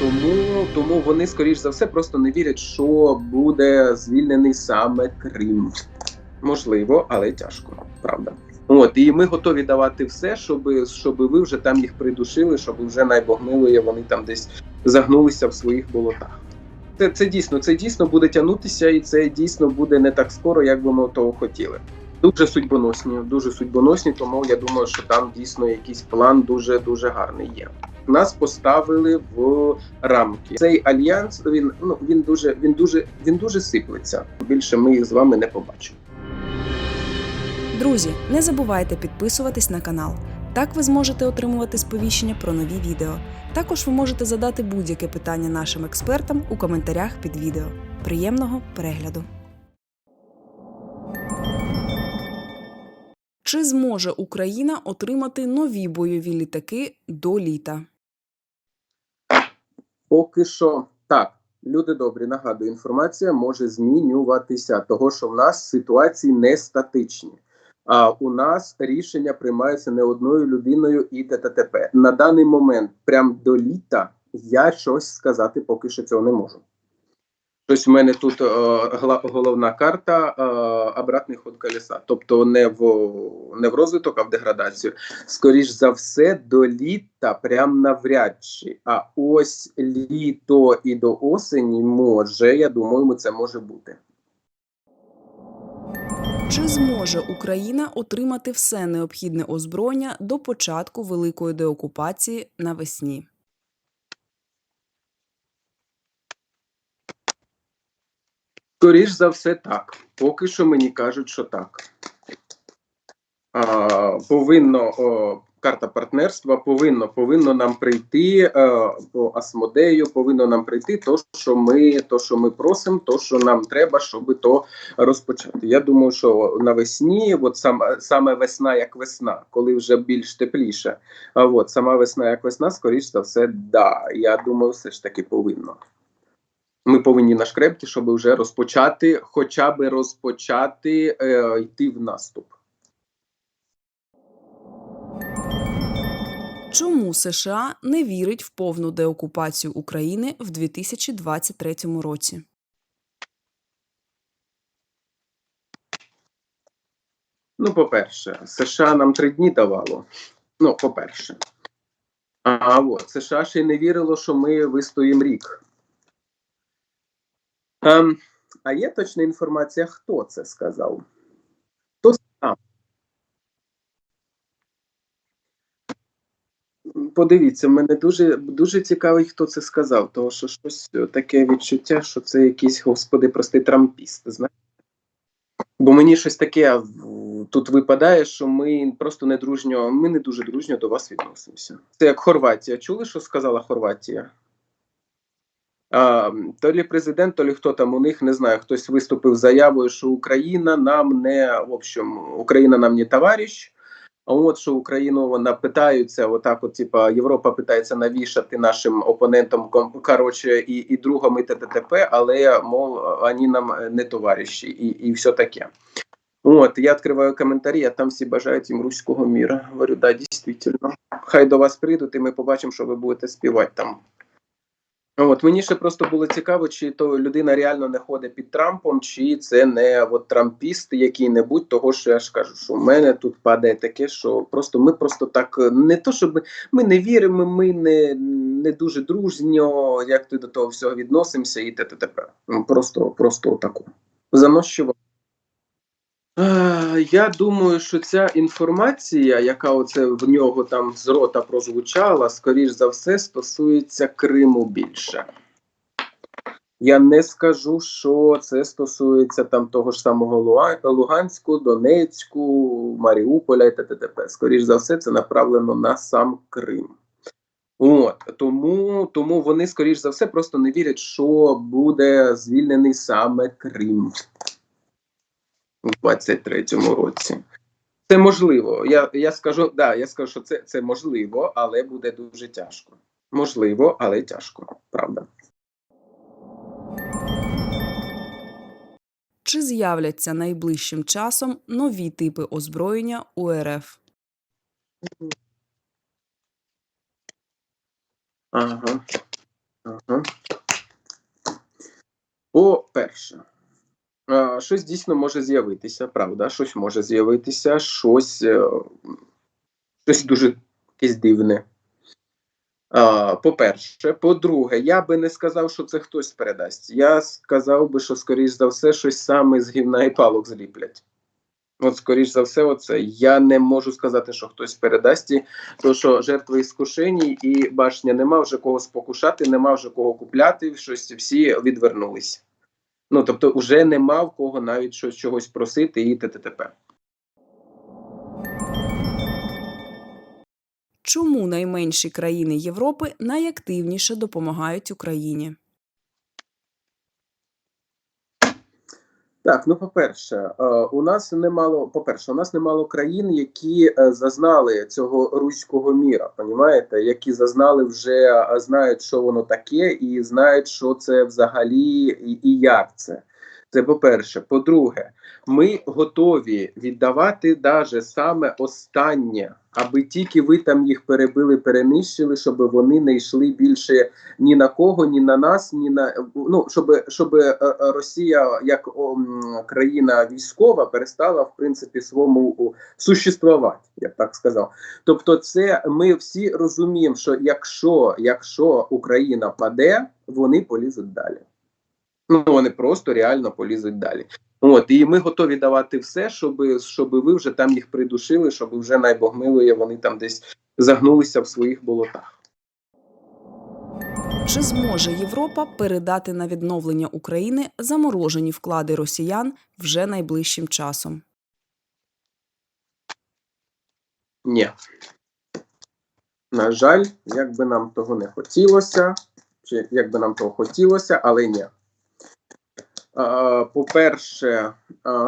тому, тому вони, скоріш за все, просто не вірять, що буде звільнений саме Крим. Можливо, але тяжко, правда. От, і ми готові давати все, щоб, щоб ви вже там їх придушили, щоб вже найбогнилої вони там десь загнулися в своїх болотах. Це, це дійсно, це дійсно буде тягнутися, і це дійсно буде не так скоро, як би ми того хотіли. Дуже судьбоносні, дуже судьбоносні, тому я думаю, що там дійсно якийсь план дуже дуже гарний є. Нас поставили в рамки. Цей альянс він ну він дуже він дуже він дуже сиплеться. Більше ми їх з вами не побачимо. Друзі, не забувайте підписуватись на канал. Так ви зможете отримувати сповіщення про нові відео. Також ви можете задати будь-яке питання нашим експертам у коментарях під відео. Приємного перегляду! Чи зможе Україна отримати нові бойові літаки до літа? Поки що так, люди добрі. Нагадую, інформація може змінюватися, того що в нас ситуації не статичні. А у нас рішення приймаються не одною людиною і т.т.т.п. На даний момент, прям до літа, я щось сказати поки що цього не можу. Тобто в мене тут е, гла- головна карта е, обратний ход колеса. Тобто не в, не в розвиток, а в деградацію. Скоріш за все, до літа прям навряд чи. А ось літо і до осені може, я думаю, це може бути. Чи зможе Україна отримати все необхідне озброєння до початку великої деокупації навесні? Скоріш за все, так. Поки що мені кажуть, що так. А, повинно о, карта партнерства повинно повинно нам прийти е, по Асмодею, повинно нам прийти то, що ми то, що ми просимо, то, що нам треба, щоб то розпочати. Я думаю, що навесні, от сам, саме весна як весна, коли вже більш тепліше. А от сама весна як весна, скоріш за все, да. Я думаю, все ж таки повинно. Ми повинні на шкрепки, щоб вже розпочати, хоча би розпочати е, йти в наступ. Чому США не вірить в повну деокупацію України в 2023 році? Ну, по-перше, США нам три дні давало. Ну, по-перше. А от США ще й не вірило, що ми вистоїмо рік. Ем, а є точна інформація, хто це сказав? Хто сам? Подивіться, мене дуже, дуже цікавий, хто це сказав, тому що щось таке відчуття, що це якийсь, господи, простий трампіст. Знаєте? Бо мені щось таке тут випадає, що ми просто не дружньо, ми не дуже дружньо до вас відносимося. Це як Хорватія. Чули, що сказала Хорватія? То лі президент, то лі хто там у них не знаю, хтось виступив заявою, що Україна нам не в общем, Україна нам не товариш. А от що Україну вона питаються, отак, от типа Європа питається навішати нашим опонентам коротше, і, і другом, і т.т.т.п., але мов вони нам не товариші, і, і все таке. От я відкриваю коментарі, а там всі бажають їм руського міра. Говорю, да, дійсно. Хай до вас прийдуть, і ми побачимо, що ви будете співати там. От мені ще просто було цікаво, чи то людина реально не ходить під Трампом, чи це не от трампіст який-небудь, того що я ж кажу, що в мене тут падає таке, що просто ми просто так е, не то, щоб ми не віримо, ми не, не дуже дружньо, як ти до того всього відносимося, і т.т.т.п. Ну, Просто, просто отаку. Занощував. Е, Я думаю, що ця інформація, яка оце в нього там з рота прозвучала, скоріш за все, стосується Криму більше. Я не скажу, що це стосується там того ж самого Луганську, Донецьку, Маріуполя і т.т.т.п. Скоріш за все, це направлено на сам Крим. От тому, тому вони, скоріш за все, просто не вірять, що буде звільнений саме Крим у 23-му році. Це можливо. Я, я скажу, да, я скажу, що це, це можливо, але буде дуже тяжко. Можливо, але тяжко, правда. Чи з'являться найближчим часом нові типи озброєння у РФ? Ага. Угу. По-перше, е, щось дійсно може з'явитися, правда, щось може з'явитися, щось, е, щось дуже якесь дивне. По-перше, по-друге, я би не сказав, що це хтось передасть. Я сказав би, що, скоріш за все, щось саме з гівна і палок зліплять. От, скоріш за все, оце. Я не можу сказати, що хтось передасть, і- то що жертви іскушені і башня нема вже кого спокушати, нема вже кого купляти, щось всі відвернулись. Ну, тобто, вже нема в кого навіть щось чогось просити і т.т.т.п. Чому найменші країни Європи найактивніше допомагають Україні? Так, ну по-перше, е, у нас немало, по-перше, у нас немало країн, які е, зазнали цього руського міра, понімаєте? Які зазнали вже е, знають, що воно таке, і знають, що це взагалі і, і як це. Це по-перше. По-друге, ми готові віддавати даже саме останнє, аби тільки ви там їх перебили, перенищили, щоб вони не йшли більше ні на кого, ні на нас, ні на ну щоб, щоб е, е, Росія як країна військова перестала в принципі своєму существувати, я б так сказав. Тобто, це ми всі розуміємо, що якщо, якщо Україна паде, вони полізуть далі. Ну вони просто реально полізуть далі. От і ми готові давати все, щоб, щоб ви вже там їх придушили, щоб вже найбогмилує вони там десь загнулися в своїх болотах. Чи зможе Європа передати на відновлення України заморожені вклади росіян вже найближчим часом? Ні. На жаль, як би нам того не хотілося, чи як би нам того хотілося, але ні. По-перше,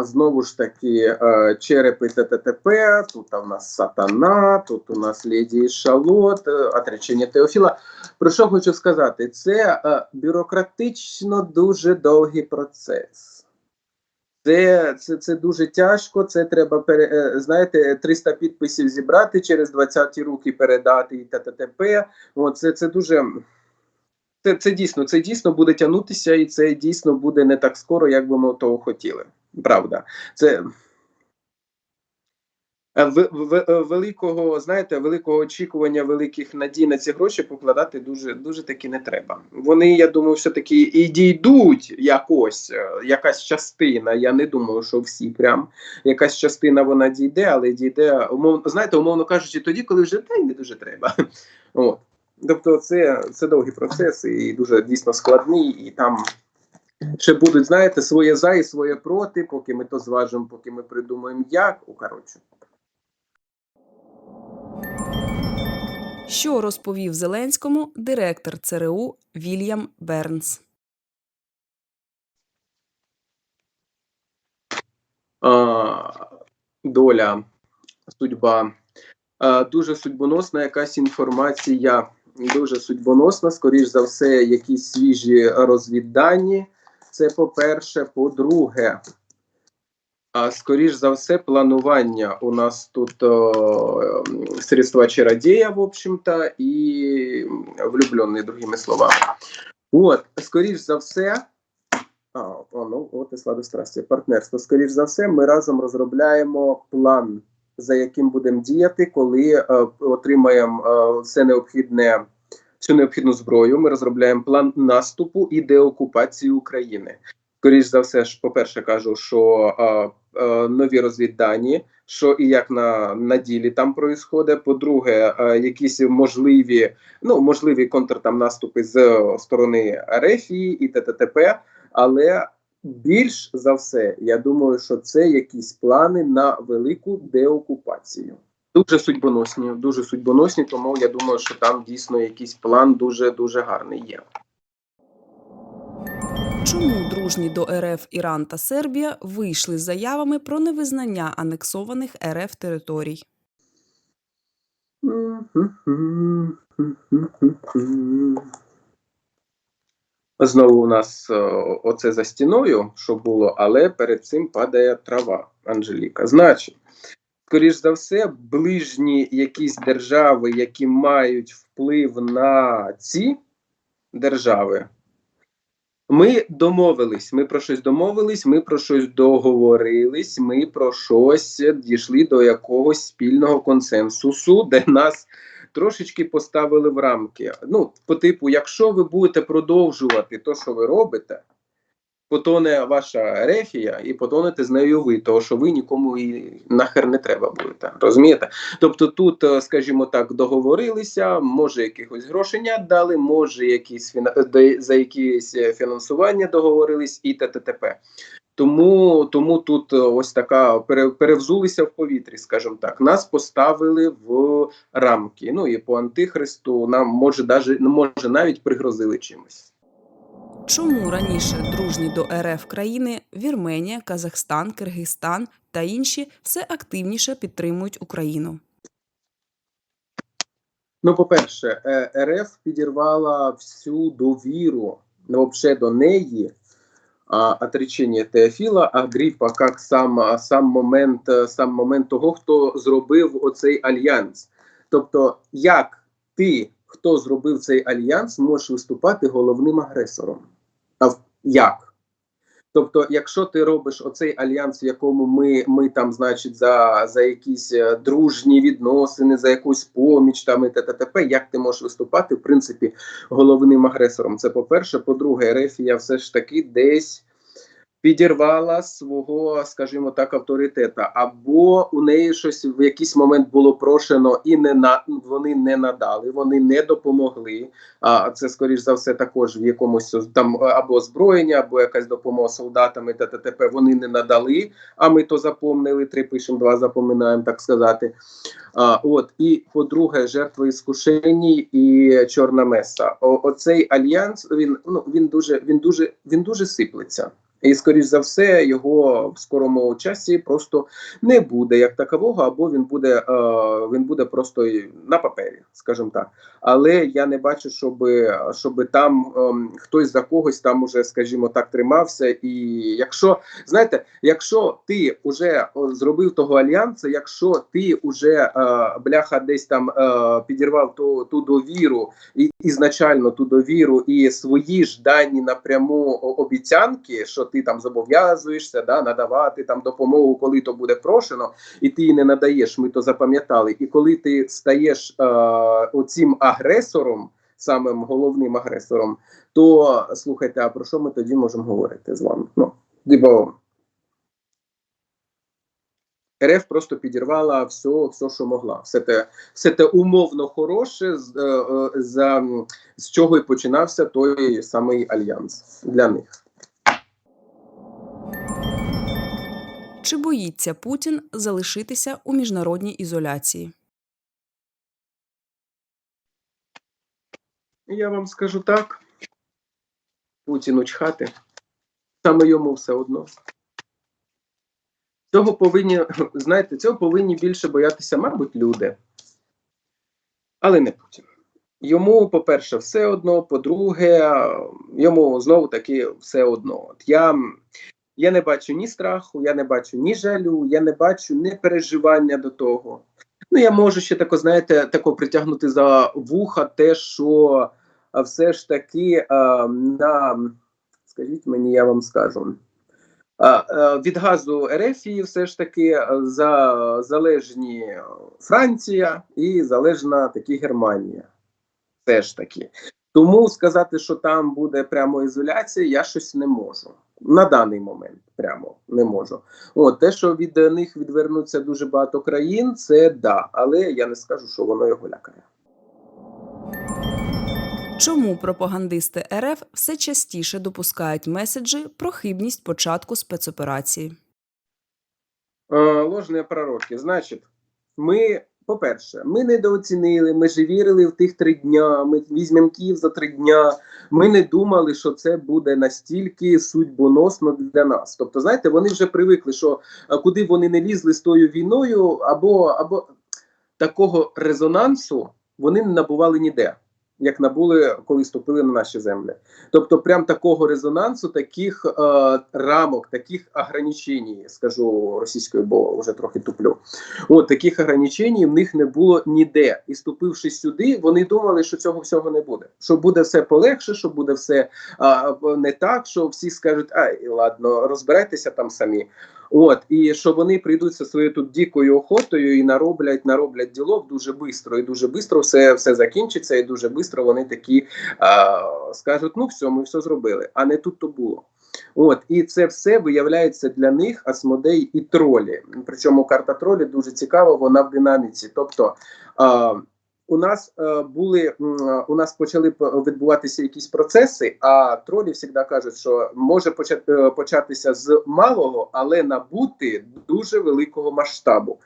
знову ж таки, черепи ТТТП, тут у нас сатана, тут у нас леді Шалот, е, отречення Теофіла. Про що хочу сказати? Це е, бюрократично дуже довгий процес. Це, це, це дуже тяжко. Це треба е, знаєте, 300 підписів зібрати через 20 руки передати і т.т.т.п. Це, це дуже це, це дійсно це дійсно буде тягнутися, і це дійсно буде не так скоро, як би ми того хотіли. Правда, це е, в, в, в- великого, знаєте, великого очікування, великих надій на ці гроші покладати дуже дуже таки не треба. Вони, я думаю, все таки і дійдуть якось, е, якась частина. Я не думаю, що всі прям якась частина вона дійде, але дійде умовно, знаєте, умовно кажучи, тоді, коли вже та й не дуже треба. От. Тобто, це, це довгий процес і дуже дійсно складний, і там ще будуть, знаєте, своє за і своє проти, поки ми то зважимо, поки ми придумаємо як. У коротше. Що розповів Зеленському директор ЦРУ Вільям Бернс? а, доля, судьба. Дуже судьбоносна якась інформація, дуже судьбоносна, скоріш за все, якісь свіжі розвіддані. Це по-перше. По-друге, а скоріш за все, планування у нас тут о, средства чародея, в общем-то, і влюблений, другими словами. От, скоріш за все, а, о, ну, от і сладострастя, партнерство. Скоріш за все, ми разом розробляємо план, за яким будемо діяти, коли е, отримаємо е, все необхідне, всю необхідну зброю. Ми розробляємо план наступу і деокупації України. Скоріш за все, ж, по-перше, кажу, що е, е, нові розвіддані, що і як на, на ділі там проїсходить. По-друге, е, якісь можливі, ну можливі контр там наступи з сторони Арефії і т.т.т.п. Але більш за все, я думаю, що це якісь плани на велику деокупацію. Дуже судьбоносні, дуже судьбоносні, тому я думаю, що там дійсно якийсь план дуже дуже гарний є. Чому дружні до РФ Іран та Сербія вийшли з заявами про невизнання анексованих РФ територій? Знову у нас е, оце за стіною, що було, але перед цим падає трава, Анжеліка. Значить, скоріш за все, ближні якісь держави, які мають вплив на ці, держави. Ми домовились, ми про щось домовились, ми про щось договорились, ми про щось дійшли до якогось спільного консенсусу, де нас трошечки поставили в рамки. Ну, по типу, якщо ви будете продовжувати те, що ви робите, потоне ваша рефія і потонете з нею ви, того що ви нікому і нахер не треба будете. Розумієте? Тобто тут, е, скажімо так, договорилися, може якихось грошенят дали, може якісь за якісь е, фінансування договорились і т.т.т.п. Тому, тому тут е, ось така пере- перевзулися в повітрі, скажімо так. Нас поставили в рамки. Ну і по антихристу нам може даже може навіть пригрозили чимось. Чому раніше дружні до РФ країни Вірменія, Казахстан, Киргизстан та інші все активніше підтримують Україну? Ну, по-перше, е, РФ підірвала всю довіру ну, вообще до неї, отречення Теофіла, Агріпа, як сам, сам, момент, е, сам момент того, хто зробив оцей альянс. Тобто, як ти, хто зробив цей альянс, можеш виступати головним агресором? А як? Тобто, якщо ти робиш оцей альянс, в якому ми, ми там, значить, за, за якісь е, дружні відносини, за якусь поміч там і т.т.т.п., як ти можеш виступати, в принципі, головним агресором? Це по-перше. По-друге, Ерефія все ж таки десь підірвала свого, скажімо так, авторитета, або у неї щось в якийсь момент було прошено і не на вони не надали, вони не допомогли. А це скоріш за все також в якомусь там або озброєння, або якась допомога солдатам і т.т.т.п. Вони не надали. А ми то запомнили, три пишемо, два запоминаємо, так сказати. А, от і по-друге, жертви іскушеній і чорна меса. О, оцей альянс він ну він дуже він дуже він дуже сиплеться. І, скоріш за все, його в скорому часі просто не буде як такового, або він буде е, він буде просто на папері, скажімо так. Але я не бачу, щоб, щоб там ем, хтось за когось там уже, скажімо так, тримався. І якщо знаєте, якщо ти вже зробив того альянсу, якщо ти вже е, бляха десь там е, підірвав ту, ту довіру і ізначально ту довіру і свої ж дані напряму обіцянки, що ти там зобов'язуєшся да, надавати там допомогу, коли то буде прошено, і ти її не надаєш. Ми то запам'ятали. І коли ти стаєш е, оцим агресором, самим головним агресором, то слухайте, а про що ми тоді можемо говорити з вами? Ну, бо РФ просто підірвала все, все, що могла. Все те, все те умовно хороше, з, е, е, за, з чого і починався той самий альянс для них. Чи боїться Путін залишитися у міжнародній ізоляції? Я вам скажу так: Путіну чхати, саме йому все одно. Цього повинні, знаєте, цього повинні більше боятися, мабуть, люди. Але не Путін. Йому, по-перше, все одно, по-друге, йому знову таки все одно. От я, я не бачу ні страху, я не бачу ні жалю, я не бачу ні переживання до того. Ну, я можу ще тако, знаєте, тако притягнути за вуха те, що все ж таки а, на, скажіть мені, я вам скажу. Від газу Ерефії все ж таки за залежні Франція і залежна таки Германія. Все ж таки. Тому сказати, що там буде прямо ізоляція, я щось не можу. На даний момент прямо не можу. От те, що від них відвернуться дуже багато країн, це да, але я не скажу, що воно його лякає. Чому пропагандисти РФ все частіше допускають меседжі про хибність початку спецоперації? Е, ложні пророки. Значить, ми, по-перше, ми недооцінили, ми ж вірили в тих три дня, ми візьмемо Київ за три дня. Ми не думали, що це буде настільки судьбоносно для нас. Тобто, знаєте, вони вже привикли, що куди вони не лізли з тою війною, або, або такого резонансу вони не набували ніде. Як набули, коли ступили на наші землі. Тобто, прям такого резонансу, таких е, рамок, таких ограничень, скажу російською, бо вже трохи туплю. От таких ограничень в них не було ніде. І ступивши сюди, вони думали, що цього всього не буде. Що буде все полегше, що буде все а, не так, що всі скажуть, ай, ладно, розбирайтеся там самі. От і що вони прийдуть зі своєю тут дикою охотою і нароблять, нароблять ділок дуже швидко, і дуже швидко все, все закінчиться, і дуже швидко вони такі а, скажуть: ну все, ми все зробили, а не тут то було. От і це все виявляється для них асмодей і тролі. Причому карта тролі дуже цікава, вона в динаміці. Тобто а, у нас е, були у нас почали відбуватися якісь процеси, а тролі завжди кажуть, що може почати, е, початися з малого, але набути дуже великого масштабу.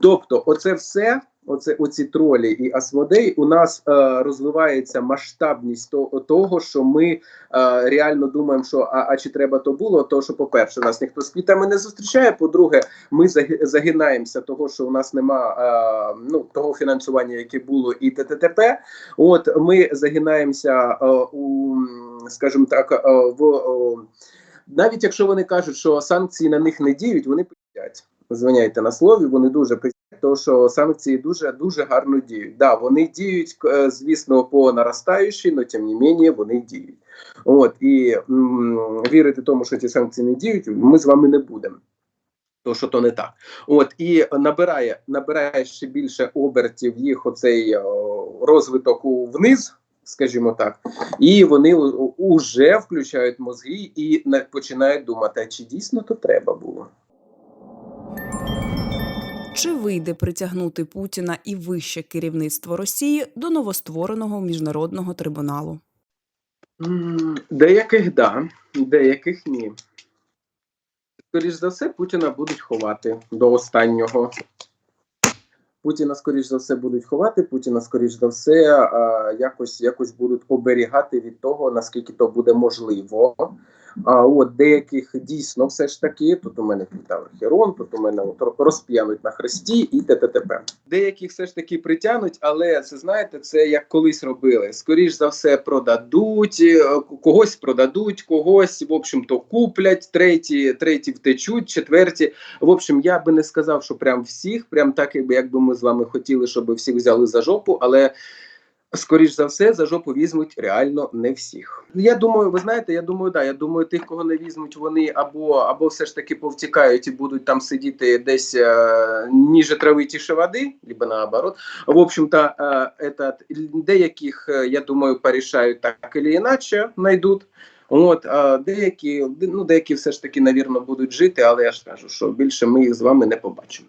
Тобто, оце все, оце оці тролі і асмодей, у нас е, розвивається масштабність того, того, що ми е, реально думаємо, що а, а чи треба то було? То що, по-перше, нас ніхто з квітами не зустрічає. По-друге, ми заги- загинаємося того, що у нас нема е, ну того фінансування, яке було, і т.т.т.п. От ми загинаємося е, у, скажімо так, е, в е, навіть якщо вони кажуть, що санкції на них не діють, вони пиздять. Звиняйте на слові, вони дуже пиздять, тому що санкції дуже дуже гарно діють. Да, вони діють, е, звісно, по наростаючій, але тим не менше вони діють. От і м, вірити тому, що ці санкції не діють, ми з вами не будемо. То що то не так, от і набирає, набирає ще більше обертів їх оцей о, розвиток вниз, скажімо так, і вони вже включають мозги і на- починають думати, а чи дійсно то треба було. Чи вийде притягнути Путіна і вище керівництво Росії до новоствореного міжнародного трибуналу? Деяких да, деяких ні. Скоріш за все, Путіна будуть ховати до останнього. Путіна, скоріш за все, будуть ховати. Путіна, скоріш за все, якось, якось будуть оберігати від того, наскільки то буде можливо. А от деяких дійсно все ж таки, тут у мене Квітавр Херон, тут у мене от розп'януть на хресті і т.т.т.п. Деяких все ж таки притягнуть, але це знаєте, це як колись робили. Скоріш за все, продадуть, е, когось продадуть, когось, в общем-то, куплять, треті, треті втечуть, четверті. В общем, я би не сказав, що прям всіх, прям так, якби якби ми з вами хотіли, щоб всіх взяли за жопу, але. Скоріш за все, за жопу візьмуть реально не всіх. Я думаю, ви знаєте, я думаю, да. Я думаю, тих, кого не візьмуть, вони або або все ж таки повтікають і будуть там сидіти десь е, ніже трави тіше води, либо наоборот. В общем-то, е, деяких, е, я думаю, порішають так или іначе, знайдуть. От, а деякі, ну, деякі все ж таки, навірно, будуть жити, але я ж кажу, що більше ми їх з вами не побачимо.